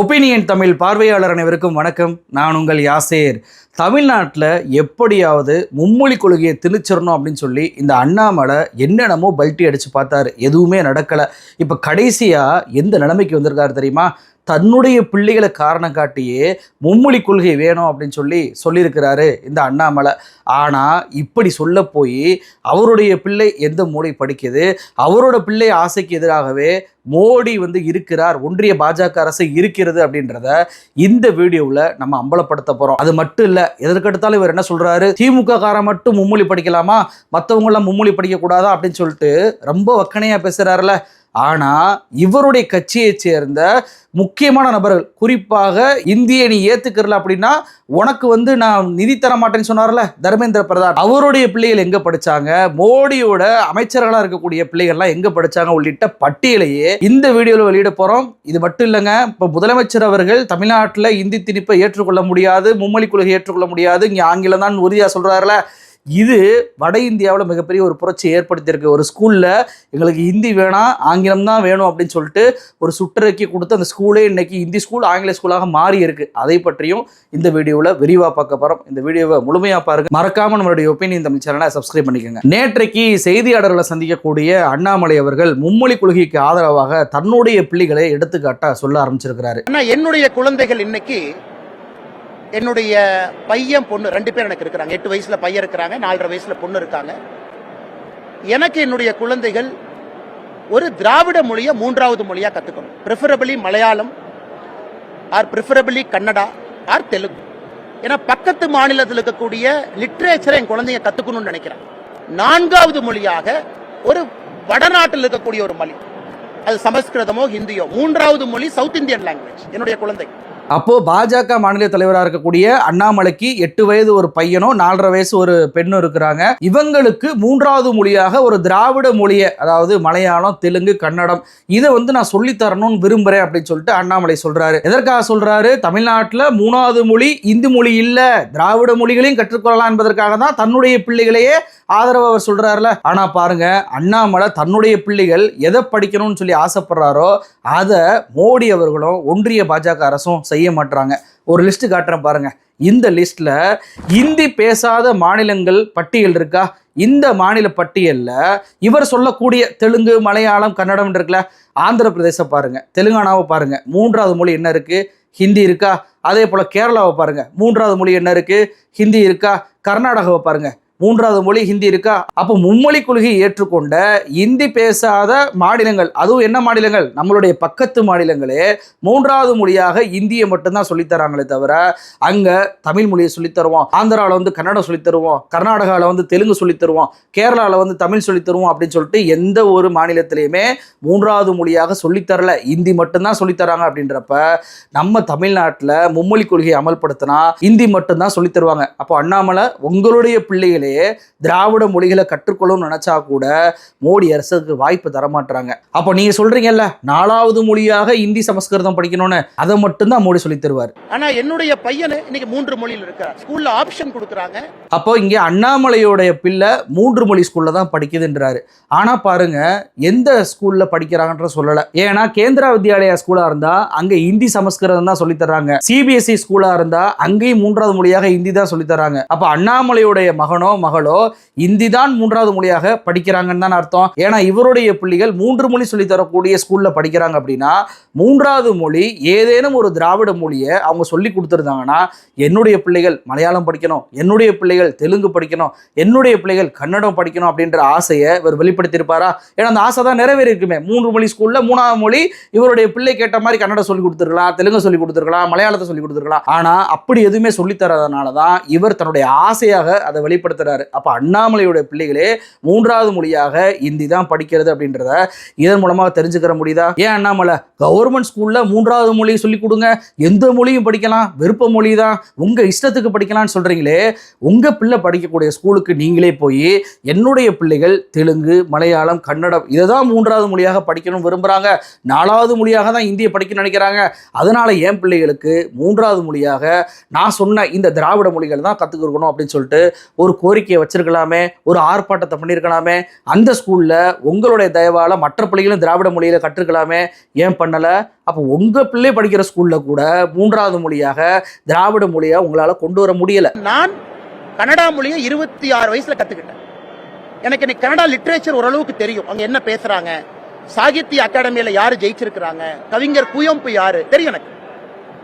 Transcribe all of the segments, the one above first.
Opinion Tamil பார்வையாளர் அனைவருக்கும் வணக்கம். நான் உங்கள் யாசேர். தமிழ்நாட்டில் எப்படியாவது மும்மொழி கொள்கையை திணிச்சிடணும் அப்படின்னு சொல்லி இந்த அண்ணாமலை என்னென்னமோ பல்ட்டி அடித்து பார்த்தாரு. எதுவுமே நடக்கலை. இப்போ கடைசியாக எந்த நிலைமைக்கு வந்திருக்காரு தெரியுமா? தன்னுடைய பிள்ளைகளை காரணம் காட்டியே மும்மொழி கொள்கை வேணும் அப்படின்னு சொல்லி சொல்லியிருக்கிறாரு இந்த அண்ணாமலை. ஆனால் இப்படி சொல்ல போய் அவருடைய பிள்ளை எந்த மொழி படிக்குது? அவரோட பிள்ளை ஆசைக்கு எதிராகவே மோடி வந்து இருக்கிறார். ஒன்றிய பாஜக அரசு இருக்கிறது அப்படின்றத இந்த வீடியோவில் நம்ம அம்பலப்படுத்த போகிறோம் அது மட்டும் இல்லை எதற்கெடுத்தாலும் இவர் என்ன சொல்கிறாரு திமுக காரன் மட்டும் மும்மொழி படிக்கலாமா? மற்றவங்களாம் மும்மொழி படிக்கக்கூடாதா அப்படின்னு சொல்லிட்டு ரொம்ப வக்கனையாக பேசுகிறாருல ஆனால் இவருடைய கட்சியைச் சேர்ந்த முக்கியமான நபர்கள் குறிப்பாக இந்திய நீ ஏற்றுக்கிறல அப்படின்னா உனக்கு வந்து நான் நிதி தர மாட்டேன்னு சொன்னார்ல தர்மேந்திர பிரதான். அவருடைய பிள்ளைகள் எங்கே படிச்சாங்க? மோடியோட அமைச்சர்களாக இருக்கக்கூடிய பிள்ளைகள்லாம் எங்கே படிச்சாங்க? உள்ளிட்ட பட்டியலையே இந்த வீடியோவில் வெளியிட போகிறோம் இது மட்டும் இல்லைங்க இப்போ முதலமைச்சர் அவர்கள் தமிழ்நாட்டில் இந்தி திணிப்பை ஏற்றுக்கொள்ள முடியாது மும்மொழி கொள்கை ஏற்றுக்கொள்ள முடியாது. இங்கே ஆங்கிலம் தான் உறுதியாக சொல்கிறாருல இது வட இந்தியாவில் மிகப்பெரிய ஒரு புரட்சி ஏற்படுத்தியிருக்கு. ஒரு ஸ்கூலில் எங்களுக்கு ஹிந்தி வேணாம் ஆங்கிலம் தான் வேணும் அப்படின்னு சொல்லிட்டு ஒரு சுற்றறிக்கை கொடுத்து அந்த ஸ்கூலே இன்றைக்கி ஹிந்தி ஸ்கூல் ஆங்கில ஸ்கூலாக மாறி இருக்கு அதை பற்றியும் இந்த வீடியோவில் விரிவாக பார்க்க போகிறோம் இந்த வீடியோவை முழுமையாக பாருங்க. மறக்காமல் நம்மளுடைய ஒப்பீனியன் தமிழ் சேனலை சப்ஸ்கிரைப் பண்ணிக்கோங்க. நேற்றைக்கு செய்தியாளர்களை சந்திக்கக்கூடிய அண்ணாமலை அவர்கள் மும்மொழி கொள்கைக்கு ஆதரவாக தன்னுடைய பிள்ளைகளை எடுத்துக்காட்டாக சொல்ல ஆரம்பிச்சிருக்கிறாரு. என்னுடைய குழந்தைகள் இன்னைக்கு என்னுடைய பையன் பொண்ணு ரெண்டு பேர் எனக்கு இருக்கிறாங்க. எட்டு வயசுல பையன் இருக்கிறாங்க நாலரை வயசுல பொண்ணு இருக்காங்க. எனக்கு என்னுடைய குழந்தைகள் ஒரு திராவிட மொழியை மூன்றாவது மொழியாக கற்றுக்கணும் preferably Malayalam or preferably Kannada or Telugu. ஏன்னா பக்கத்து மாநிலத்தில் இருக்கக்கூடிய லிட்ரேச்சரை என் குழந்தைங்க கற்றுக்கணும்னு நினைக்கிறேன். நான்காவது மொழியாக ஒரு வடநாட்டில் இருக்கக்கூடிய ஒரு மொழி. அது சமஸ்கிருதமோ ஹிந்தியோ மூன்றாவது மொழி சவுத் இந்தியன் லாங்குவேஜ் என்னுடைய குழந்தை. அப்போது பாஜக மாநில தலைவராக இருக்கக்கூடிய அண்ணாமலைக்கு எட்டு வயது ஒரு பையனும் நாலரை வயசு ஒரு பெண்ணும் இருக்கிறாங்க. இவங்களுக்கு மூன்றாவது மொழியாக ஒரு திராவிட மொழியை அதாவது மலையாளம் தெலுங்கு கன்னடம் இதை வந்து நான் சொல்லித்தரணும்னு தரணும்னு விரும்புறேன் அப்படின்னு சொல்லிட்டு அண்ணாமலை சொல்கிறாரு எதற்காக சொல்கிறாரு தமிழ்நாட்டில் மூணாவது மொழி இந்தி மொழி இல்லை. திராவிட மொழிகளையும் கற்றுக்கொள்ளலாம் என்பதற்காக தான் தன்னுடைய பிள்ளைகளையே ஆதரவு அவர் சொல்கிறாருல ஆனால் பாருங்க அண்ணாமலை தன்னுடைய பிள்ளைகள் எதை படிக்கணும்னு சொல்லி ஆசைப்படுறாரோ அதை மோடி அவர்களும் ஒன்றிய பாஜக அரசும் செய்ய மாட்டுறாங்க ஒரு லிஸ்ட் காட்டுறேன் பாருங்க. இந்த லிஸ்ட்ல இந்தி பேசாத மாநிலங்கள் பட்டியல் இருக்கா? இந்த மாநில பட்டியலில் இவர் சொல்லக்கூடிய தெலுங்கு மலையாளம் கன்னடம் இருக்குல்ல ஆந்திர பிரதேச பாருங்க தெலுங்கானாவை பாருங்க. மூன்றாவது மொழி என்ன இருக்கு? ஹிந்தி இருக்கா? அதே போல கேரளாவை பாருங்க. மூன்றாவது மொழி என்ன இருக்கு? ஹிந்தி இருக்கா? கர்நாடகாவை பாருங்க. மூன்றாவது மொழி ஹிந்தி இருக்கா? அப்போ மும்மொழி கொள்கையை ஏற்றுக்கொண்ட இந்தி பேசாத மாநிலங்கள் அதுவும் என்ன மாநிலங்கள்? நம்மளுடைய பக்கத்து மாநிலங்களே மூன்றாவது மொழியாக இந்தியை மட்டும்தான் சொல்லித் தராங்களே தவிர அங்கே தமிழ் மொழியை சொல்லித் தருவோம் ஆந்திராவில் வந்து கன்னடம் சொல்லித் தருவோம் கர்நாடகாவில் வந்து தெலுங்கு சொல்லித் தருவோம் கேரளாவில் வந்து தமிழ் சொல்லித் தருவோம் அப்படின்னு சொல்லிட்டு எந்த ஒரு மாநிலத்திலையுமே மூன்றாவது மொழியாக சொல்லித்தரல இந்தி மட்டும்தான் சொல்லித் தராங்க அப்படின்றப்ப நம்ம தமிழ்நாட்டில் மும்மொழி கொள்கையை அமல்படுத்தினா இந்தி மட்டும்தான் சொல்லித் தருவாங்க. அப்போ அண்ணாமலை உங்களுடைய பிள்ளைகளே திராவிட மொழிகளை கற்றுக்கொள்ளணும்னு நினைச்சா கூட மோடி அரசுக்கு வாய்ப்பு தரமாட்டுறாங்க அப்போ நீங்க சொல்றீங்கல்ல நாலாவது மொழியாக இந்தி சமஸ்கிருதம் படிக்கணும்னு அதை மட்டும்தான் மோடி சொல்லித் தருவார். ஆனா என்னுடைய பையனு இன்னைக்கு மூன்று மொழியில் இருக்கிறார் ஸ்கூல்ல ஆப்ஷன் கொடுக்குறாங்க. அப்போ இங்கே அண்ணாமலையோடைய பிள்ளை மூன்று மொழி ஸ்கூல்ல தான் படிக்குதுன்றாரு. ஆனா பாருங்க எந்த ஸ்கூல்ல படிக்கிறாங்கன்ற சொல்லல. ஏன்னா கேந்திரா வித்யாலயா ஸ்கூலா இருந்தா அங்க இந்தி சமஸ்கிருதம் தான் சொல்லி தர்றாங்க. சிபிஎஸ்இ ஸ்கூலா இருந்தா அங்கேயும் மூன்றாவது மொழியாக இந்தி தான் சொல்லி தராங்க அப்ப அண்ணாமலையுடைய மகனோ மகளோ இந்தி தான் மூன்றாவது மொழியாக படிக்கிறாங்கன்னு தான் அர்த்தம். ஏன்னா இவருடைய பிள்ளைகள் மூன்று மொழி சொல்லி தரக்கூடிய ஸ்கூல்ல படிக்கிறாங்க அப்படின்னா மூன்றாவது மொழி ஏதேனும் ஒரு திராவிட மொழியை அவங்க சொல்லி கொடுத்துருந்தாங்கன்னா என்னுடைய பிள்ளைகள் மலையாளம் படிக்கணும் என்னுடைய பிள்ளைகள் தெலுங்கு படிக்கணும் என்னுடைய பிள்ளைகள் கன்னடம் படிக்கணும் அப்படின்ற ஆசையை இவர் வெளிப்படுத்தியிருப்பாரா? ஏன்னா அந்த ஆசை தான் நிறைவேறிக்குமே மூன்று மொழி ஸ்கூல்ல மூணாவது மொழி இவருடைய பிள்ளை கேட்ட மாதிரி கன்னடம் சொல்லி கொடுத்துருக்கலாம் தெலுங்கு சொல்லி கொடுத்துருக்கலாம் மலையாளத்தை சொல்லி கொடுத்துருக்கலாம். ஆனா அப்படி எதுவுமே சொல்லித்தரதுனால தான் இவர் தன்னுடைய ஆசையாக அதை வெளிப்படுத்த வெளிப்படுத்துறாரு அப்போ அண்ணாமலையுடைய பிள்ளைகளே மூன்றாவது மொழியாக இந்தி தான் படிக்கிறது அப்படின்றத இதன் மூலமாக தெரிஞ்சுக்கிற முடியுதா? ஏன் அண்ணாமலை? கவர்மெண்ட் ஸ்கூலில் மூன்றாவது மொழியை சொல்லிக் கொடுங்க. எந்த மொழியும் படிக்கலாம். விருப்ப மொழி தான் உங்கள் இஷ்டத்துக்கு படிக்கலாம்னு சொல்கிறீங்களே உங்கள் பிள்ளை படிக்கக்கூடிய ஸ்கூலுக்கு நீங்களே போய் என்னுடைய பிள்ளைகள் தெலுங்கு மலையாளம் கன்னடம் இதை தான் மூன்றாவது மொழியாக படிக்கணும் விரும்புகிறாங்க நாலாவது மொழியாக தான் இந்தியை படிக்க நினைக்கிறாங்க. அதனால் என் பிள்ளைகளுக்கு மூன்றாவது மொழியாக நான் சொன்ன இந்த திராவிட மொழிகள் தான் கற்றுக்கணும் அப்படின்னு சொல்லிட்டு ஒரு கோரிக்கையை வச்சிருக்கலாமே ஒரு ஆர்ப்பாட்டத்தை பண்ணியிருக்கலாமே அந்த ஸ்கூல்ல உங்களுடைய தயவால மற்ற பிள்ளைகளும் திராவிட மொழியில கற்றுக்கலாமே ஏன் பண்ணல? அப்போ உங்க பிள்ளை படிக்கிற ஸ்கூல்ல கூட மூன்றாவது மொழியாக திராவிட மொழியை உங்களால கொண்டு வர முடியல. நான் கனடா மொழியை இருபத்தி ஆறு வயசுல கத்துக்கிட்டேன். எனக்கு இன்னைக்கு கனடா லிட்ரேச்சர் ஓரளவுக்கு தெரியும். அங்க என்ன பேசுறாங்க? சாகித்ய அகாடமியில் யாரு ஜெயிச்சிருக்கிறாங்க? கவிஞர் குயம்பு யாரு? தெரியும் எனக்கு.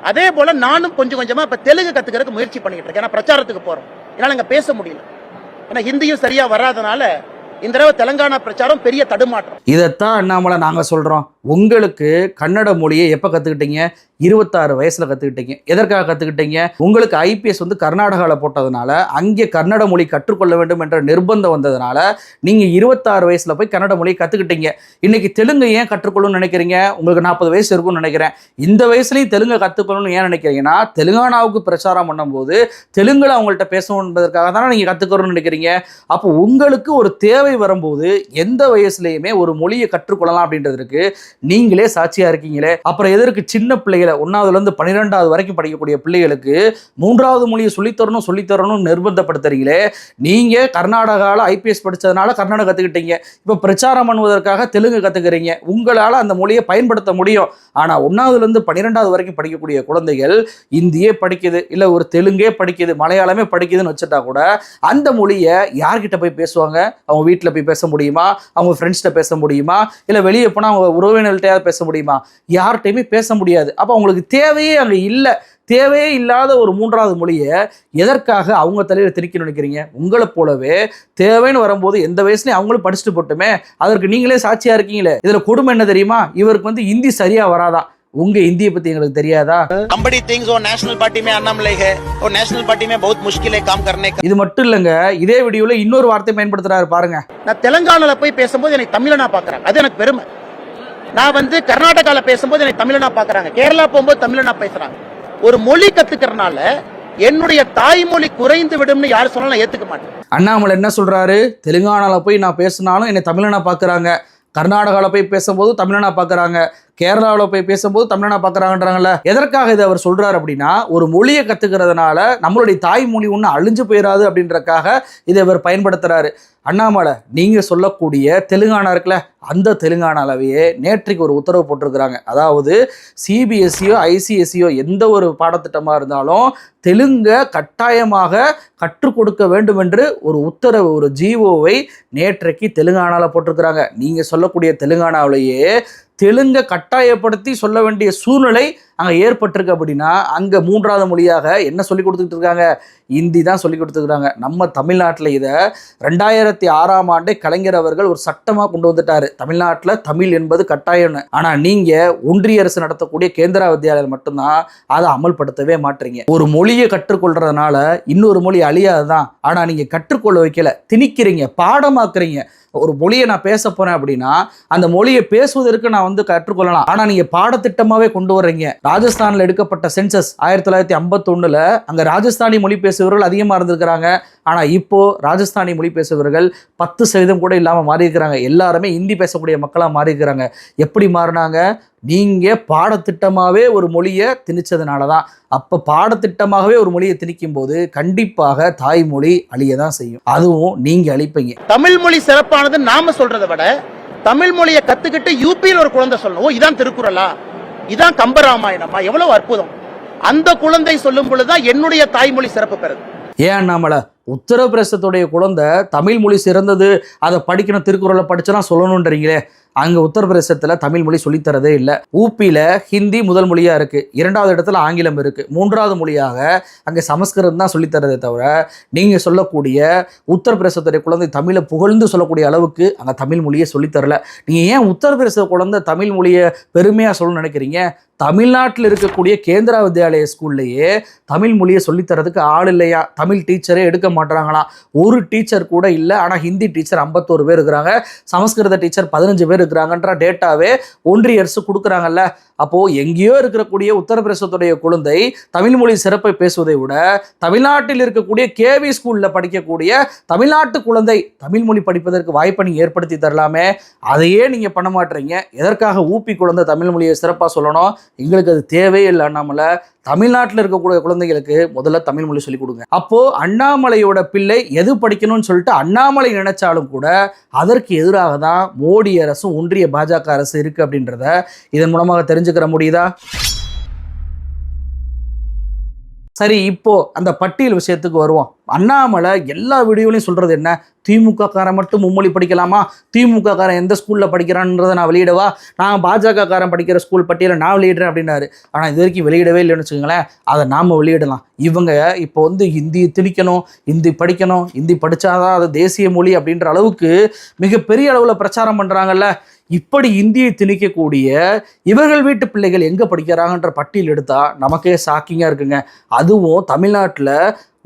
அதே போல நானும் கொஞ்சம் கொஞ்சமா இப்ப தெலுங்கு கத்துக்கிறதுக்கு முயற்சி பண்ணிட்டு இருக்கேன். ஏன்னா பிரச்சாரத்துக்கு போறோம். என்னால அங்க பேச முடியல. ஏன்னா ஹிந்தியும் சரியா வராதனால இந்த தடவை தெலங்கானா பிரச்சாரம் பெரிய தடுமாற்றம். இதைத்தான் அண்ணாமலை நாங்க சொல்றோம். உங்களுக்கு கன்னட மொழியை எப்போ கற்றுக்கிட்டீங்க இருபத்தாறு வயசில் கற்றுக்கிட்டீங்க எதற்காக கற்றுக்கிட்டீங்க உங்களுக்கு ஐபிஎஸ் வந்து கர்நாடகாவில் போட்டதுனால அங்கே கன்னட மொழி கற்றுக்கொள்ள வேண்டும் என்ற நிர்பந்தம் வந்ததுனால நீங்கள் இருபத்தாறு வயசில் போய் கன்னட மொழியை கற்றுக்கிட்டீங்க இன்னைக்கு தெலுங்கு ஏன் கற்றுக்கொள்ளணும்னு நினைக்கிறீங்க? உங்களுக்கு நாற்பது வயசு இருக்கும்னு நினைக்கிறேன். இந்த வயசுலையும் தெலுங்கை கற்றுக்கணும்னு ஏன் நினைக்கிறீங்கன்னா தெலுங்கானாவுக்கு பிரச்சாரம் பண்ணும்போது தெலுங்கில் அவங்கள்ட்ட பேசணும் என்பதற்காக தானே நீங்கள் கற்றுக்கணும்னு நினைக்கிறீங்க. அப்போ உங்களுக்கு ஒரு தேவை வரும்போது எந்த வயசுலையுமே ஒரு மொழியை கற்றுக்கொள்ளலாம் அப்படின்றதுக்கு நீங்களே சாட்சியா இருக்கீங்களே. அப்புறம் எதற்கு சின்ன பிள்ளைகளை ஒன்னாவதுல இருந்து பன்னிரெண்டாவது வரைக்கும் படிக்கக்கூடிய பிள்ளைகளுக்கு மூன்றாவது மொழியை சொல்லித்தரணும் சொல்லித்தரணும் நிர்பந்தப்படுத்துறீங்களே. நீங்க கர்நாடகாவில் ஐபிஎஸ் படிச்சதுனால கர்நாடக கத்துக்கிட்டீங்க. இப்போ பிரச்சாரம் பண்ணுவதற்காக தெலுங்கு கத்துக்கிறீங்க. உங்களால அந்த மொழியை பயன்படுத்த முடியும். ஆனா ஒன்னாவதுல இருந்து பன்னிரெண்டாவது வரைக்கும் படிக்கக்கூடிய குழந்தைகள் இந்தியே படிக்குது இல்ல ஒரு தெலுங்கே படிக்குது மலையாளமே படிக்குதுன்னு வச்சுட்டா கூட அந்த மொழியை யார்கிட்ட போய் பேசுவாங்க? அவங்க வீட்டில் போய் பேச முடியுமா? அவங்க ஃப்ரெண்ட்ஸ்கிட்ட பேச முடியுமா? இல்லை வெளியே போனால் அவங்க உறவினர்கள்ட்டையாவது பேச முடியுமா? யார்கிட்டையுமே பேச முடியாது. அப்போ அவங்களுக்கு தேவையே அங்கே இல்லை. தேவையே இல்லாத ஒரு மூன்றாவது மொழியை எதற்காக அவங்க தலையில் திணிக்க நினைக்கிறீங்க? உங்களை போலவே தேவைன்னு வரும்போது எந்த வயசுலையும் அவங்களும் படிச்சுட்டு போட்டுமே அதற்கு நீங்களே சாட்சியாக இருக்கீங்களே. இதில் கொடுமை என்ன தெரியுமா? இவருக்கு வந்து இந்தி சரியாக வராதான் உங்க இந்திய பத்தி எங்களுக்கு தெரியாதா? கம்பெனி திங்ஸ் ஓ நேஷனல் பார்ட்டி மே அண்ணாமலை ஹே ஓ நேஷனல் பார்ட்டி மே பஹுத் முஷ்கிலே காம் கர்னே இது மட்டும் இல்லங்க. இதே வீடியோல இன்னொரு வார்த்தை பயன்படுத்துறாரு பாருங்க. நான் தெலங்கானால போய் பேசும்போது எனக்கு தமிழனா பாக்குறேன் அது எனக்கு பெருமை. நான் வந்து கர்நாடகாவில் பேசும்போது எனக்கு தமிழனா பார்க்குறாங்க. கேரளா போகும்போது தமிழனா பேசுறாங்க. ஒரு மொழி கத்துக்கிறனால என்னுடைய தாய்மொழி குறைந்து விடும்னு யார் சொன்னாலும் ஏற்றுக்க மாட்டேன். அண்ணாமலை என்ன சொல்றாரு? தெலுங்கானாவில் போய் நான் பேசினாலும் என்னை தமிழனா பார்க்குறாங்க. கர்நாடகாவில் போய் பேசும்போது தமிழனா பார்க்குறாங்க. கேரளாவில் போய் பேசும்போது தமிழனா பார்க்குறாங்கன்றாங்கல்ல. எதற்காக இதை அவர் சொல்கிறார் அப்படின்னா ஒரு மொழியை கற்றுக்கிறதுனால நம்மளுடைய தாய்மொழி ஒன்றும் அழிஞ்சு போயிடாது அப்படின்றக்காக இதை இவர் பயன்படுத்துகிறாரு அண்ணாமலை நீங்கள் சொல்லக்கூடிய தெலுங்கானா இருக்குல்ல அந்த தெலுங்கானாலவே நேற்றைக்கு ஒரு உத்தரவு போட்டிருக்கிறாங்க. அதாவது சிபிஎஸ்சியோ ஐசிஎஸ்சியோ எந்த ஒரு பாடத்திட்டமாக இருந்தாலும் தெலுங்கை கட்டாயமாக கற்றுக் கொடுக்க வேண்டும் என்று ஒரு உத்தரவு ஒரு ஜிஓவை நேற்றைக்கு தெலுங்கானாவில் போட்டிருக்கிறாங்க. நீங்கள் சொல்லக்கூடிய தெலுங்கானாவிலேயே தெலுங்கை கட்டாயப்படுத்தி சொல்ல வேண்டிய சூழ்நிலை அங்கே ஏற்பட்டிருக்கு அப்படின்னா அங்கே மூன்றாவது மொழியாக என்ன சொல்லி கொடுத்துட்டு இருக்காங்க? இந்தி தான் சொல்லி கொடுத்துருக்குறாங்க நம்ம தமிழ்நாட்டில் இதை ரெண்டாயிரத்தி ஆறாம் ஆண்டே கலைஞர் அவர்கள் ஒரு சட்டமாக கொண்டு வந்துட்டார். தமிழ்நாட்டில் தமிழ் என்பது கட்டாயம்னு. ஆனால் நீங்கள் ஒன்றிய அரசு நடத்தக்கூடிய கேந்திரா வித்யாலயம் மட்டும்தான் அதை அமல்படுத்தவே மாட்டீங்க. ஒரு மொழியை கற்றுக்கொள்றதுனால இன்னொரு மொழி அழியாதுதான் ஆனால் நீங்கள் கற்றுக்கொள்ள வைக்கல. திணிக்கிறீங்க பாடமாக்குறீங்க. ஒரு மொழியை நான் பேச போறேன் அப்படின்னா அந்த மொழியை பேசுவதற்கு நான் வந்து கற்றுக்கொள்ளலாம். ஆனா நீங்க பாடத்திட்டமாவே கொண்டு வர்றீங்க. ராஜஸ்தானில் எடுக்கப்பட்ட சென்சஸ் ஆயிரத்தி தொள்ளாயிரத்தி ஐம்பத்தொன்னுல அங்க ராஜஸ்தானி மொழி பேசுபவர்கள் அதிகமா இருந்திருக்கிறாங்க. ஆனா இப்போ ராஜஸ்தானி மொழி பேசுபவர்கள் பத்து சதவீதம் கூட இல்லாம மாறி இருக்கிறாங்க எல்லாருமே ஹிந்தி பேசக்கூடிய மக்களா மாறி இருக்கிறாங்க எப்படி மாறினாங்க? நீங்க பாடத்திட்டமாவே ஒரு மொழியை திணிச்சதுனால தான் அப்ப பாடத்திட்டமாகவே ஒரு மொழியை திணிக்கும் போது கண்டிப்பாக தாய்மொழி அழிய தான் செய்யும். அதுவும் நீங்க அழிப்பீங்க. தமிழ் மொழி சிறப்பானது நாம சொல்றதை விட தமிழ் மொழியை கத்துக்கிட்டு யூபியில் ஒரு குழந்தை சொல்லணும் ஓ இதான் திருக்குறளா? இதான் கம்பராமாயணமா? எவ்வளவு அற்புதம். அந்த குழந்தை சொல்லும் பொழுதுதான் என்னுடைய தாய்மொழி சிறப்பு பெறுது. ஏன் அண்ணாமலை? உத்தரப்பிரதேசத்துடைய குழந்தை தமிழ் மொழி சிறந்தது. அதை படிக்கணும் திருக்குறளை படிச்சனா சொல்லணுன்றீங்களே அங்கே உத்தரப்பிரதேசத்தில் தமிழ் மொழி சொல்லித்தரதே இல்லை. ஊப்பியில் ஹிந்தி முதல் மொழியாக இருக்குது இரண்டாவது இடத்துல ஆங்கிலம் இருக்குது மூன்றாவது மொழியாக அங்கே சமஸ்கிருதம் தான் சொல்லித்தரதே தவிர நீங்கள் சொல்லக்கூடிய உத்தரப்பிரதேசத்துடைய குழந்தை தமிழை புகழ்ந்து சொல்லக்கூடிய அளவுக்கு அங்கே தமிழ் மொழியை சொல்லித்தரல. நீங்கள் ஏன் உத்தரப்பிரதேச குழந்தை தமிழ் மொழியை பெருமையாக சொல்லணும்னு நினைக்கிறீங்க? தமிழ்நாட்டில் இருக்கக்கூடிய கேந்திரா வித்யாலய ஸ்கூல்லையே தமிழ் மொழியை சொல்லித்தரதுக்கு ஆள் இல்லையா? தமிழ் டீச்சரே எடுக்க மாட்டுறாங்களாம் ஒரு டீச்சர் கூட இல்லை. ஆனால் ஹிந்தி டீச்சர் ஐம்பத்தோரு பேர் இருக்கிறாங்க. சமஸ்கிருத டீச்சர் பதினஞ்சு பேர் இருக்கிறாங்கன்ற டேட்டாவே ஒன்றிய அரசு கொடுக்குறாங்கல்ல. அப்போ எங்கேயோ இருக்கக்கூடிய உத்தரப்பிரதேசத்துடைய குழந்தை தமிழ் மொழி சிறப்பை பேசுவதை விட தமிழ்நாட்டில் இருக்கக்கூடிய கேவி ஸ்கூல்ல படிக்கக்கூடிய தமிழ்நாட்டு குழந்தை தமிழ் மொழி படிப்பதற்கு வாய்ப்பை நீங்க ஏற்படுத்தி தரலாமே. அதையே நீங்க பண்ண மாட்டீங்க. எதற்காக ஊப்பி குழந்தை தமிழ் மொழியை சிறப்பாக சொல்லணும்? எங்களுக்கு அது தேவையே இல்லை நம்மள தமிழ்நாட்டில் இருக்கக்கூடிய குழந்தைகளுக்கு முதல்ல தமிழ் மொழி சொல்லிக் கொடுங்க. அப்போ அண்ணாமலையோட பிள்ளை எது படிக்கணும்னு சொல்லிட்டு அண்ணாமலை நினைச்சாலும் கூட அதற்கு எதிராக தான் மோடி அரசும் ஒன்றிய பாஜக அரசு இருக்கு அப்படின்றத இதன் மூலமாக தெரிஞ்சுக்கிற முடியுதா? சரி இப்போ அந்த பட்டியல் விஷயத்துக்கு வருவோம். அண்ணாமலை எல்லா வீடியோலையும் சொல்றது என்ன? திமுக காரன் மட்டும் மும்மொழி படிக்கலாமா? திமுக காரன் எந்த ஸ்கூல்ல படிக்கிறான்றதை நான் வெளியிடவா? நான் பாஜக காரன் படிக்கிற ஸ்கூல் பட்டியலை நான் வெளியிடுறேன் அப்படின்னாரு. ஆனால் இது வரைக்கும் வெளியிடவே இல்லைன்னு வச்சுக்கோங்களேன். அதை நாம வெளியிடலாம். இவங்க இப்போ வந்து ஹிந்தி திணிக்கணும் ஹிந்தி படிக்கணும் ஹிந்தி படிச்சாதான் அது தேசிய மொழி அப்படின்ற அளவுக்கு மிகப்பெரிய அளவில் பிரச்சாரம் பண்றாங்கல்ல. இப்படி இந்தியை திணிக்கக்கூடிய இவர்கள் வீட்டு பிள்ளைகள் எங்கே படிக்கிறாங்கன்ற பட்டியல் எடுத்தால் நமக்கே சாக்கிங்காக இருக்குங்க. அதுவும் தமிழ்நாட்டில்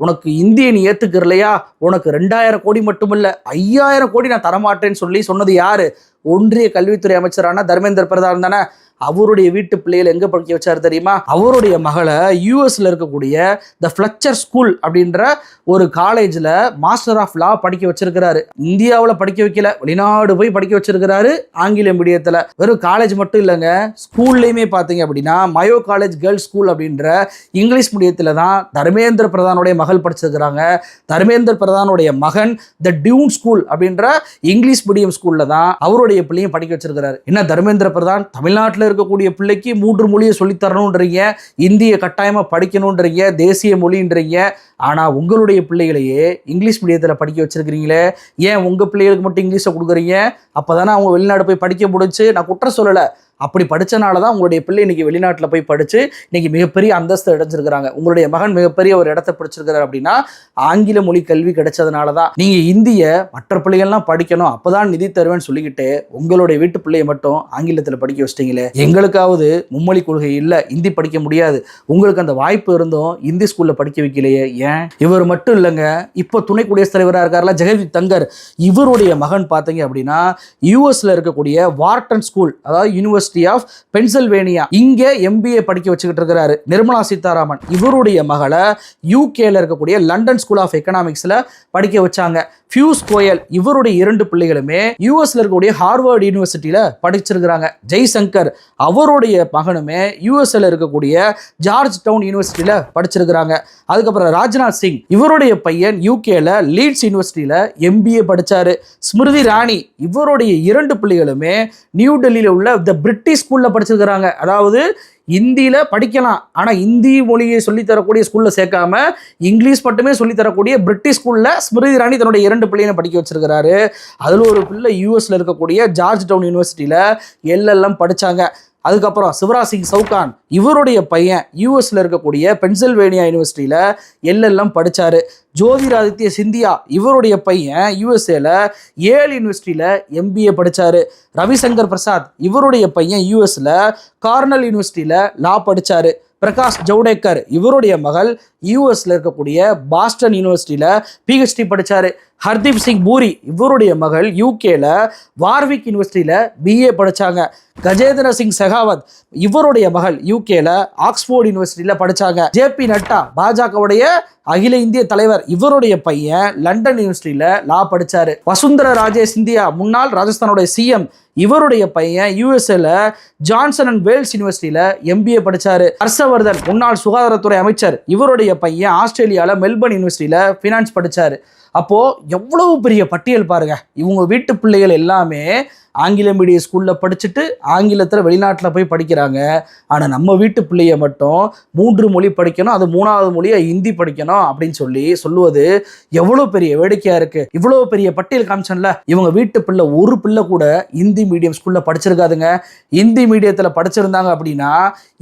உனக்கு இந்திய நீ ஏத்துக்கிற இல்லையா உனக்கு ரெண்டாயிரம் கோடி மட்டுமில்ல. ஐயாயிரம் கோடி நான் தரமாட்டேன்னு சொல்லி சொன்னது யார்? ஒன்றிய கல்வித்துறை அமைச்சரான தர்மேந்திர பிரதான் தானே? அவருடைய வீட்டு பிள்ளைகள் எங்க படிக்க வச்சாரு தெரியுமா? அவருடைய மகளை யூஎஸ்ல இருக்கக்கூடிய த ஃப்ளக்சர் ஸ்கூல் அப்படின்ற ஒரு காலேஜ்ல மாஸ்டர் ஆஃப் லா படிக்க வச்சிருக்கிறாரு. இந்தியாவில் படிக்க வைக்கல வெளிநாடு போய் படிக்க வச்சிருக்கிறாரு ஆங்கில மீடியத்தில். வெறும் காலேஜ் மட்டும் இல்லைங்க ஸ்கூல்லையுமே பார்த்தீங்க அப்படின்னா மயோ காலேஜ் கேர்ள்ஸ் ஸ்கூல் அப்படின்ற இங்கிலீஷ் மீடியத்தில் தான் தர்மேந்திர பிரதானுடைய மகள் படிச்சிருக்கிறாங்க. தர்மேந்திர பிரதானுடைய மகன் த டியூன் ஸ்கூல் அப்படின்ற இங்கிலீஷ் மீடியம் ஸ்கூல்ல தான் அவருடைய பிள்ளையும் படிக்க வச்சிருக்கிறாரு. என்ன தர்மேந்திர பிரதான்? தமிழ்நாட்டில் இருக்கக்கூடிய பிள்ளைக்கு மூன்று மொழியை சொல்லித் தரணுன்றீங்க இந்திய கட்டாயமாக படிக்கணுன்றீங்க. தேசிய மொழின்றீங்க. ஆனால் உங்களுடைய பிள்ளைகளையே இங்கிலீஷ் மீடியத்தில் படிக்க வச்சிருக்கிறீங்களே. ஏன் உங்கள் பிள்ளைகளுக்கு மட்டும் இங்கிலீஷை கொடுக்குறீங்க? அப்போ தானே அவங்க வெளிநாடு போய் படிக்க முடிஞ்சு? நான் குற்றம் சொல்லலை. அப்படி படித்தனால தான் உங்களுடைய பிள்ளை இன்றைக்கி வெளிநாட்டில் போய் படித்து இன்னைக்கு மிகப்பெரிய அந்தஸ்து அடைஞ்சிருக்கிறாங்க. உங்களுடைய மகன் மிகப்பெரிய ஒரு இடத்த பிடிச்சிருக்கிறார் அப்படின்னா ஆங்கில மொழி கல்வி கிடைச்சதுனால தான் நீங்கள் இந்திய மற்ற பிள்ளைகள்லாம் படிக்கணும். அப்பதான் நிதி தருவேன்னு சொல்லிக்கிட்டு உங்களுடைய வீட்டு பிள்ளையை மட்டும் ஆங்கிலத்தில் படிக்க வச்சிட்டீங்களே. எங்களுக்காவது மும்மொழி கொள்கை இல்லை. இந்தி படிக்க முடியாது. உங்களுக்கு அந்த வாய்ப்பு இருந்தும் இந்தி ஸ்கூலில் படிக்க வைக்கலையே. ஏன்? இவர் மட்டும் இல்லைங்க. இப்போ துணை குடியரசுத் தலைவராக இருக்கார்ல ஜெகதீப் தங்கர். இவருடைய மகன் பார்த்தீங்க அப்படின்னா யூஎஸில் இருக்கக்கூடிய வார்டன் ஸ்கூல் அதாவது யூனிவர்சிட்டி ஆஃப் பென்சில்வேனியா இங்கே எம்பிஏ படிக்க வச்சுக்கிட்டு இருக்கிறாரு நிர்மலா சீதாராமன். இவருடைய மகளை யூகேல இருக்கக்கூடிய லண்டன் ஸ்கூல் ஆஃப் எக்கனாமிக்ஸ்ல படிக்க வச்சாங்க. ஃபியூஸ் கோயல் இவருடைய இரண்டு பிள்ளைகளுமே யூஎஸ்ல இருக்கக்கூடிய ஹார்வர்ட் யூனிவர்சிட்டியில படிச்சிருக்கிறாங்க. ஜெய்சங்கர் அவருடைய மகனுமே யூஎஸ்ல இருக்கக்கூடிய ஜார்ஜ் டவுன் யூனிவர்சிட்டியில படிச்சிருக்கிறாங்க. அதுக்கப்புறம் ராஜ்நாத் சிங் இவருடைய பையன் யூகேல லீட்ஸ் யூனிவர்சிட்டியில எம்பிஏ படிச்சாரு. ஸ்மிருதி ராணி இவருடைய இரண்டு பிள்ளைகளுமே நியூ டெல்லியில உள்ள த பிரிட்டிஷ் ஸ்கூலில் படிச்சிருக்கிறாங்க. அதாவது இந்தியில் படிக்கலாம். ஆனால் இந்தி மொழியை சொல்லித் தரக்கூடிய சேர்க்காம இங்கிலீஷ் மட்டுமே சொல்லித்தரக்கூடிய பிரிட்டிஷ் ஸ்கூலில் ஸ்மிருதி ராணி தன்னுடைய இரண்டு பிள்ளைகளை படிக்க வச்சிருக்கிறாரு. அதில் ஒரு பிள்ளை யூஎஸில் இருக்கக்கூடிய ஜார்ஜ் டவுன் யூனிவர்சிட்டியில் எல்லாம் படித்தாங்க அதுக்கப்புறம் சிவராஜ் சிங் சவுகான் இவருடைய பையன் யூஎஸ்ல இருக்கக்கூடிய பென்சில்வேனியா யூனிவர்சிட்டியில எல்லாம் படிச்சாரு. ஜோதிராதித்ய சிந்தியா இவருடைய பையன் யூஎஸ்ஏல ஏல் யூனிவர்சிட்டியில எம்பிஏ படிச்சாரு. ரவிசங்கர் பிரசாத் இவருடைய பையன் யூஎஸ்ல கார்னல் யூனிவர்சிட்டியில லா படிச்சாரு. பிரகாஷ் ஜவுடேக்கர் இவருடைய மகள் யூஎஸ்ல இருக்கக்கூடிய பாஸ்டன் யூனிவர்சிட்டியில பிஹெச்டி படிச்சாரு. ஹர்தீப் சிங் பூரி இவருடைய மகள் யூகேல வார்விக் யூனிவர்சிட்டியில பிஏ படிச்சாங்க. கஜேந்திர சிங் செகாவத் இவருடைய மகள் யூகேல ஆக்ஸ்போர்ட் யூனிவர்சிட்டியில படிச்சாங்க. ஜேபி நட்டா பாஜகவுடைய அகில இந்திய தலைவர் இவருடைய பையன் லண்டன் யூனிவர்சிட்டியில லா படிச்சாரு. வசுந்தர ராஜே சிந்தியா முன்னாள் ராஜஸ்தானுடைய சிஎம் இவருடைய பையன் யூஎஸ்ஏல ஜான்சன் அண்ட் வேல்ஸ் யூனிவர்சிட்டியில எம்பிஏ படிச்சாரு. ஹர்ஷவர்தன் முன்னாள் சுகாதாரத்துறை அமைச்சர் இவருடைய பையன் ஆஸ்திரேலியால மெல்பர்ன் யூனிவர்சிட்டியில ஃபினான்ஸ் படிச்சாரு. அப்போது எவ்வளவு பெரிய பட்டியல் பாருங்க. இவங்க வீட்டு பிள்ளைகள் எல்லாமே ஆங்கில மீடியம் ஸ்கூலில் படிச்சுட்டு ஆங்கிலத்தில் வெளிநாட்டில் போய் படிக்கிறாங்க. ஆனால் நம்ம வீட்டு பிள்ளைய மட்டும் மூன்று மொழி படிக்கணும் அது மூணாவது மொழியாக ஹிந்தி படிக்கணும் அப்படின்னு சொல்லி சொல்லுவது எவ்வளோ பெரிய வேடிக்கையாக இருக்குது இவ்வளோ பெரிய பட்டியல் காமிச்சன்ல. இவங்க வீட்டு பிள்ளை ஒரு பிள்ளை கூட ஹிந்தி மீடியம் ஸ்கூலில் படிச்சிருக்காதுங்க. ஹிந்தி மீடியத்தில் படிச்சிருந்தாங்க அப்படின்னா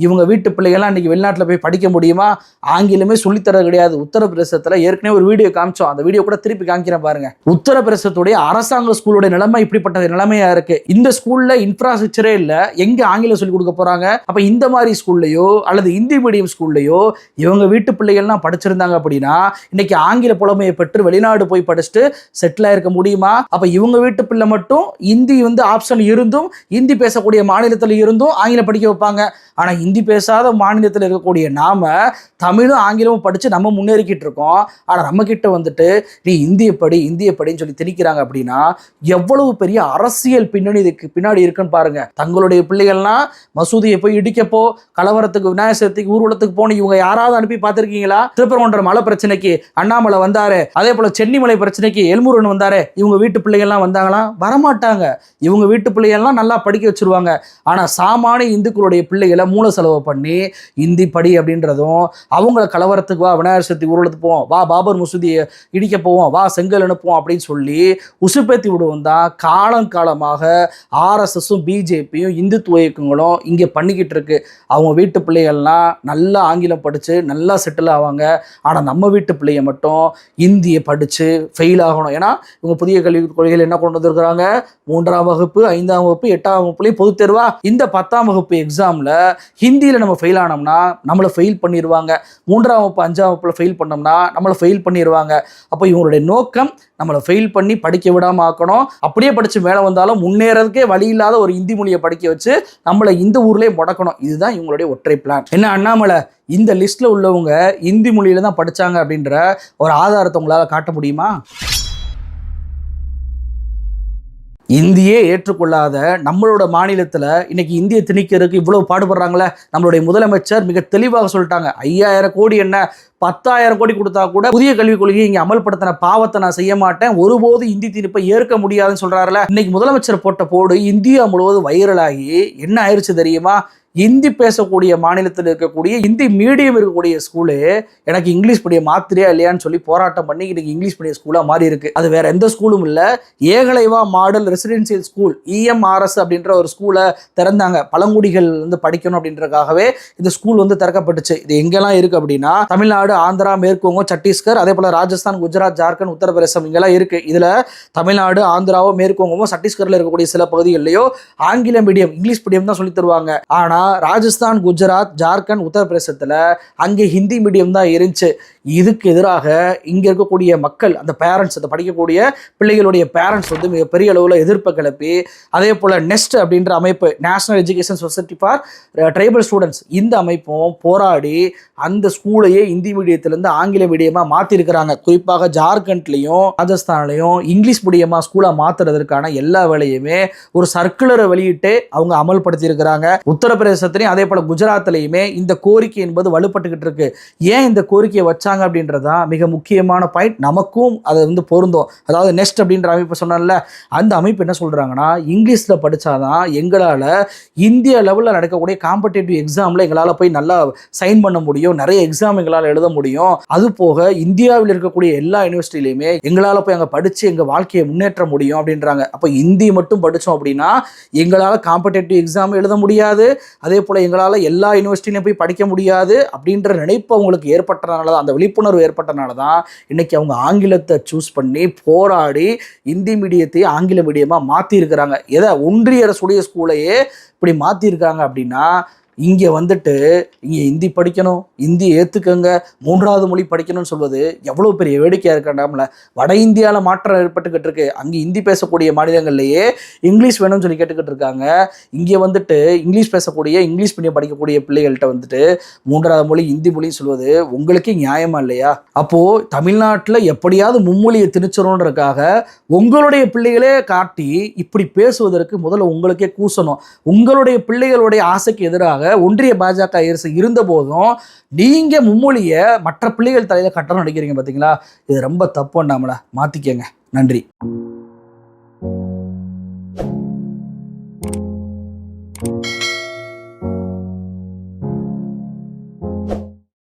இவங்க வீட்டு பிள்ளைகள்லாம் இன்றைக்கி வெளிநாட்டில் போய் படிக்க முடியுமா? ஆங்கிலமே சொல்லித்தர கிடையாது. உத்தரப்பிரதேசத்தில் ஏற்கனவே ஒரு வீடியோ காமிச்சோம். அந்த வீடியோ கூட திருப்பி காமிக்கிறேன் பாருங்கள் உத்தரப்பிரதேசத்துடைய அரசாங்க ஸ்கூலுடைய நிலைமை இப்படிப்பட்ட இருக்குது இருக்கு. இந்த ஸ்கூல்ல இன்ஃப்ராஸ்ட்ரக்சரே இல்ல. எங்க ஆங்கிலம் சொல்லி கொடுக்க போறாங்க? அப்ப இந்த மாதிரி ஸ்கூல்லையோ அல்லது இந்தி மீடியம் ஸ்கூல்லையோ இவங்க வீட்டு பிள்ளைகள்லாம் படிச்சிருந்தாங்க அப்படின்னா இன்னைக்கு ஆங்கில புலமையை பெற்று வெளிநாடு போய் படிச்சுட்டு செட்டில் ஆயிருக்க முடியுமா? அப்ப இவங்க வீட்டு பிள்ளை மட்டும் இந்தி வந்து ஆப்ஷன் இருந்தும் இந்தி பேசக்கூடிய மாநிலத்தில் இருந்தும் ஆங்கிலம் படிக்க வைப்பாங்க. ஆனா இந்தி பேசாத மாநிலத்தில் இருக்கக்கூடிய நாம தமிழும் ஆங்கிலமும் படிச்சு நம்ம முன்னேறிக்கிட்டு இருக்கோம். ஆனா நம்ம கிட்ட வந்துட்டு நீ இந்திய படி இந்திய படின்னு சொல்லி திணிக்கிறாங்க அப்படின்னா எவ்வளவு பெரிய அரசியல் பின்னணி இதுக்கு பின்னாடி இருக்குன்னு பாருங்க. தங்களுடைய பிள்ளைகள்லாம் மசூதியை போய் இடிக்கப்போ கலவரத்துக்கு விநாயகர் சதுர்த்திக்கு ஊர்வலத்துக்கு போன இவங்க யாராவது அனுப்பி பார்த்துருக்கீங்களா? திருப்பரங்குன்ற மலை பிரச்சனைக்கு அண்ணாமலை வந்தாரு. அதே போல சென்னிமலை பிரச்சனைக்கு எல்முருகன் வந்தாரு. இவங்க வீட்டு பிள்ளைகள்லாம் வந்தாங்களாம் வரமாட்டாங்க. இவங்க வீட்டு பிள்ளைகள்லாம் நல்லா படிக்க வச்சிருவாங்க. ஆனா சாமானிய இந்துக்களுடைய பிள்ளைகளை மூல செலவு பண்ணி இந்தி படி அப்படின்றதும் அவங்கள கலவரத்துக்கு வா விநாயகர் சதுர்த்தி ஊர்வலத்துக்கு போவோம். வா பாபர் மசூதியை இடிக்க போவோம். வா செங்கல் அனுப்புவோம் அப்படின்னு சொல்லி உசுப்பேத்தி விடுவோம் தான் காலம் காலமாக ஆர்எஸ்எஸும் பிஜேபியும் இந்துத்துவ இயக்கங்களும் இங்கே பண்ணிக்கிட்டு இருக்கு. அவங்க வீட்டு பிள்ளைகள்லாம் நல்லா ஆங்கிலம் படித்து நல்லா செட்டில் ஆவாங்க. ஆனால் நம்ம வீட்டு பிள்ளைய மட்டும் இந்தியை படித்து ஃபெயில் ஆகணும். ஏன்னா இவங்க புதிய கல்விக் கொள்கைகள் என்ன கொண்டு வந்திருக்கிறாங்க? மூன்றாம் வகுப்பு ஐந்தாம் வகுப்பு எட்டாம் வகுப்புலையும் பொது தேர்வா? இந்த பத்தாம் வகுப்பு எக்ஸாமில் ஹிந்தியில் நம்ம ஃபெயில் ஆனோம்னா நம்மளை ஃபெயில் பண்ணிடுவாங்க மூன்றாம் வகுப்பு அஞ்சாம் வகுப்பில் ஃபெயில் பண்ணோம்னா நம்மளை ஃபெயில் பண்ணிடுவாங்க அப்போ இவங்களுடைய நோக்கம் நம்மளை ஃபெயில் பண்ணி படிக்க விடாமல் ஆக்கணும். அப்படியே படித்து மேலே வந்தாலும் முன்னேறதுக்கே வழி இல்லாத ஒரு இந்தி மொழியை படிக்க வச்சு நம்மளை இந்த ஊர்லேயே முடக்கணும். இதுதான் இவங்களுடைய ஒற்றை பிளான் என்ன அண்ணாமலை இந்த லிஸ்ட்ல உள்ளவங்க இந்தி மொழியில தான் படிச்சாங்க அப்படின்ற ஒரு ஆதாரத்தை உங்களால் காட்ட முடியுமா? இந்தியே ஏற்றுக்கொள்ளாத நம்மளோட மாநிலத்தில் இன்னைக்கு இந்திய திணிக்கிறதுக்கு இவ்வளவு பாடுபடுறாங்களே. நம்மளுடைய முதலமைச்சர் மிக தெளிவாக சொல்லிட்டாங்க. ஐயாயிரம் கோடி என்ன பத்தாயிரம் கோடி கொடுத்தா கூட புதிய கல்விக் கொள்கையை இங்க அமல்படுத்தின பாவத்தை நான் செய்ய மாட்டேன். ஒருபோது இந்தி திணிப்பை ஏற்க முடியாதுன்னு சொல்றாருல. இன்னைக்கு முதலமைச்சர் போட்ட போடு இந்தியா முழுவதும் வைரலாகி என்ன ஆயிடுச்சு தெரியுமா? இந்தி பேசக்கூடிய மாநிலத்தில் இருக்கக்கூடிய இந்தி மீடியம் இருக்கக்கூடிய ஸ்கூலு எனக்கு இங்கிலீஷ் மீடியம் மாத்திரையா இல்லையான்னு சொல்லி போராட்டம் பண்ணி இன்னைக்கு இங்கிலீஷ் மீடியம் ஸ்கூலாக மாறி இருக்கு. அது வேற எந்த ஸ்கூலும் இல்லை. Eklavya model residential school EMRS அப்படின்ற ஒரு ஸ்கூலை திறந்தாங்க. பழங்குடிகள் வந்து படிக்கணும் அப்படின்றதுக்காகவே இந்த ஸ்கூல் வந்து திறக்கப்பட்டுச்சு. இது எங்கெல்லாம் இருக்கு அப்படின்னா தமிழ்நாடு ஆந்திரா மேற்குவங்கம் சத்தீஸ்கர் அதே போல ராஜஸ்தான் குஜராத் ஜார்க்கண்ட் உத்தரப்பிரதேசம் இங்கெல்லாம் இருக்கு. இதுல தமிழ்நாடு ஆந்திராவோ மேற்குவங்கமோ சத்தீஸ்கர்ல இருக்கக்கூடிய சில பகுதிகளிலேயோ ஆங்கில மீடியம் இங்கிலீஷ் மீடியம் தான் சொல்லி தருவாங்க. ஆனா ராஜஸ்தான் குஜராத் ஜார்க்கண்ட் உத்தரப்பிரதேசத்துல அங்கே ஹிந்தி மீடியம் தான் இருந்துச்சு. இதுக்கு எதிராக இங்க இருக்கக்கூடிய மக்கள் அந்த பேரண்ட்ஸ் அந்த படிக்கக்கூடிய பிள்ளைகளுடைய பேரண்ட்ஸ் வந்து மிகப்பெரிய அளவில் எதிர்ப்பை கிளப்பி அதே போல் நெஸ்ட் அப்படின்ற அமைப்பு national education society for tribal students இந்த அமைப்பும் போராடி அந்த ஸ்கூலையே இந்தி மீடியத்திலேருந்து ஆங்கில மீடியமாக மாற்றிருக்கிறாங்க குறிப்பாக ஜார்க்கண்ட்லேயும் ராஜஸ்தான்லையும் இங்கிலீஷ் மீடியமாக ஸ்கூலாக மாற்றுறதற்கான எல்லா வேலையுமே ஒரு சர்க்குலரை வெளியிட்டு அவங்க அமல்படுத்தியிருக்கிறாங்க. உத்தரப்பிரதேசத்திலையும் அதே போல் குஜராத்லையுமே இந்த கோரிக்கை என்பது வலுப்பட்டுக்கிட்டு இருக்கு. ஏன் இந்த கோரிக்கையை வச்சாங்க அப்படின்றதான் மிக முக்கியமான பாயிண்ட் நமக்கும் அதை வந்து பொருந்தும். அதாவது நெஸ்ட் அப்படின்ற அமைப்பு சொன்னால அந்த அமைப்பு என்ன சொல்கிறாங்கன்னா இங்கிலீஷில் படித்தாதான் எங்களால் இந்திய லெவலில் நடக்கக்கூடிய காம்படேட்டிவ் எக்ஸாமில் எங்களால் போய் நல்லா சைன் பண்ண முடியும். நிறைய எக்ஸாம் எங்களால் எழுத முடியும். அது போக இந்தியாவில் இருக்கக்கூடிய எல்லா யூனிவர்சிட்டிலையுமே எங்களால் போய் அங்கே படித்து எங்கள் வாழ்க்கையை முன்னேற்ற முடியும் அப்படின்றாங்க. அப்போ ஹிந்தி மட்டும் படித்தோம் அப்படின்னா எங்களால் காம்படேட்டிவ் எக்ஸாம் எழுத முடியாது. அதே போல் எங்களால் எல்லா யூனிவர்சிட்டிலையும் போய் படிக்க முடியாது அப்படின்ற நினைப்பு அவங்களுக்கு ஏற்பட்டனால தான் அந்த விழிப்புணர்வு ஏற்பட்டனால தான் இன்னைக்கு அவங்க ஆங்கிலத்தை சூஸ் பண்ணி போராடி இந்தி மீடியத்தை ஆங்கில மீடியமாக மாற்றிருக்கிறாங்க எதை? ஒன்றிய அரசுடைய ஸ்கூலையே இப்படி மாற்றிருக்காங்க அப்படின்னா இங்கே வந்துட்டு இங்கே ஹிந்தி படிக்கணும் ஹிந்தி ஏற்றுக்கங்க மூன்றாவது மொழி படிக்கணும்னு சொல்வது எவ்வளோ பெரிய வேடிக்கையாக இருக்காண்டாம்ல வட இந்தியாவில் மாற்றம் ஏற்பட்டுக்கிட்டு இருக்கு. அங்கே ஹிந்தி பேசக்கூடிய மாநிலங்கள்லேயே இங்கிலீஷ் வேணும்னு சொல்லி கேட்டுக்கிட்டு இருக்காங்க. இங்கே வந்துட்டு இங்கிலீஷ் பேசக்கூடிய இங்கிலீஷ் மீடியம் படிக்கக்கூடிய பிள்ளைகள்கிட்ட வந்துட்டு மூன்றாவது மொழி ஹிந்தி மொழின்னு சொல்வது உங்களுக்கே நியாயமா இல்லையா? அப்போது தமிழ்நாட்டில் எப்படியாவது மும்மொழியை திணிச்சிடணுன்றக்காக உங்களுடைய பிள்ளைகளே காட்டி இப்படி பேசுவதற்கு முதல்ல உங்களுக்கே கூசணும். உங்களுடைய பிள்ளைகளுடைய ஆசைக்கு எதிராக ஒன்றிய பாஜக அரசு இருந்த போதும் நீங்க மும்மொழியை மற்ற பிள்ளைகள் தலையில கட்டணம் அடிக்கிறீங்க பாத்தீங்களா? இது ரொம்ப தப்பு நம்மள மாத்திக்கங்க. நன்றி.